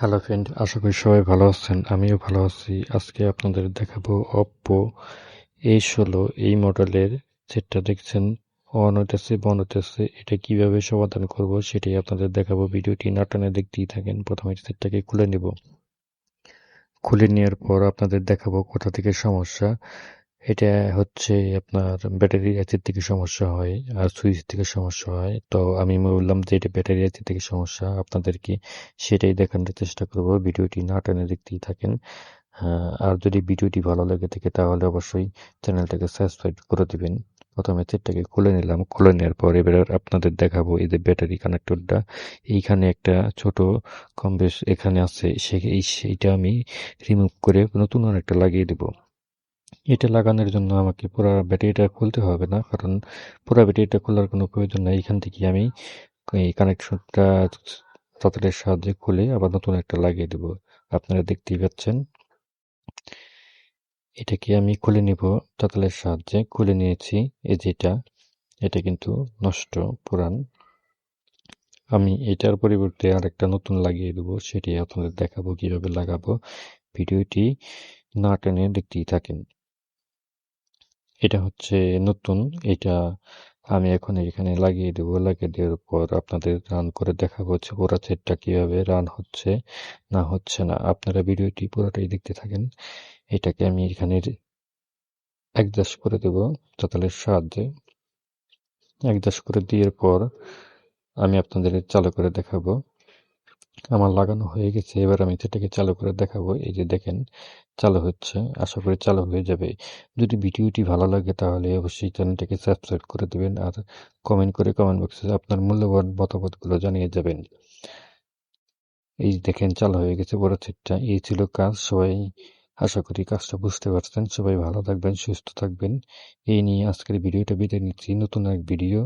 Hello friend আশা করি সবাই ভালো আছেন। আমিও ভালো আছি। আজকে আপনাদের দেখাবো অপ্পো এই ষোলো। এই মডেলের সেটটা দেখছেন অন হইতেছে, বন্ধ হইতেছে, এটা কীভাবে সমাধান করব সেটাই আপনাদের দেখাবো। ভিডিওটি নাটানে দেখতেই থাকেন। প্রথমে সেটটাকে খুলে নেব। খুলে নেওয়ার পর আপনাদের দেখাবো কোথা থেকে সমস্যা। এটা হচ্ছে আপনার ব্যাটারি অ্যাসিড থেকে সমস্যা হয় আর সুইচ থেকে সমস্যা হয়। তো আমি বললাম যে এটা ব্যাটারি অ্যাসিড থেকে সমস্যা, আপনাদেরকে সেটাই দেখানোর চেষ্টা করব। ভিডিওটি না টেনে দেখতেই থাকেন। আর যদি ভিডিওটি ভালো লেগে থাকে তাহলে অবশ্যই চ্যানেলটাকে সাবস্ক্রাইব করে দিবেন। প্রথমে সেটটাকে খুলে নিলাম। খুলে নেওয়ার পর এবার আপনাদের দেখাবো এই যে ব্যাটারি কানেক্টরটা এইখানে একটা ছোট কম বেশ এখানে আছে সে সেইটা আমি রিমুভ করে নতুন আর একটা লাগিয়ে দেবো। এটা লাগানোর জন্য আমাকে পুরো ব্যাটারিটা খুলতে হবে না, কারণ পুরো ব্যাটারিটা খোলার কোনো প্রয়োজন নেই। এখান থেকে আমি এই কানেকশনটা তাঁতের সাহায্যে খুলে আবার নতুন একটা লাগিয়ে দেব। আপনারা দেখতেই পাচ্ছেন। এটাকে আমি খুলে নিব তাঁতের সাহায্যে খুলে নিয়েছি। এই যেটা এটা কিন্তু নষ্ট, পুরান। আমি এটার পরিবর্তে আরেকটা নতুন লাগিয়ে দেবো, সেটি আপনাদের দেখাবো কীভাবে লাগাবো। ভিডিওটি না টেনে দেখতেই থাকেন। এটা হচ্ছে নতুন। এটা আমি এখন এখানে লাগিয়ে দেবো। লাগিয়ে দেওয়ার পর আপনাদের রান করে দেখাবো হচ্ছে পুরো সেটটা কীভাবে রান হচ্ছে, না হচ্ছে না। আপনারা ভিডিওটি পুরোটাই দেখতে থাকেন। এটাকে আমি এখানে একজাস্ট করে দেব চাতালের সাহায্যে। একজাস্ট করে দেওয়ার পর আমি আপনাদের চালু করে দেখাবো। আমার লাগানো হয়ে গেছে। এবার আমি সেটাকে চালু করে দেখাবো। এই যে দেখেন, চালু হচ্ছে। আশা করি চালু হয়ে যাবে। যদি ভিডিওটি ভালো লাগে তাহলে অবশ্যই চ্যানেলটাকে সাবস্ক্রাইব করে দেবেন আর কমেন্ট করে কমেন্ট বক্সে আপনার মূল্যবান মতামতগুলো জানিয়ে যাবেন। এই দেখেন, চালু হয়ে গেছে বড় সেটটা এই ছিল কাজ। সবাই আশা করি কাজটা বুঝতে পারছেন। সবাই ভালো থাকবেন, সুস্থ থাকবেন। এই নিয়ে আজকের ভিডিওটা বিদায় নিচ্ছি। নতুন এক ভিডিও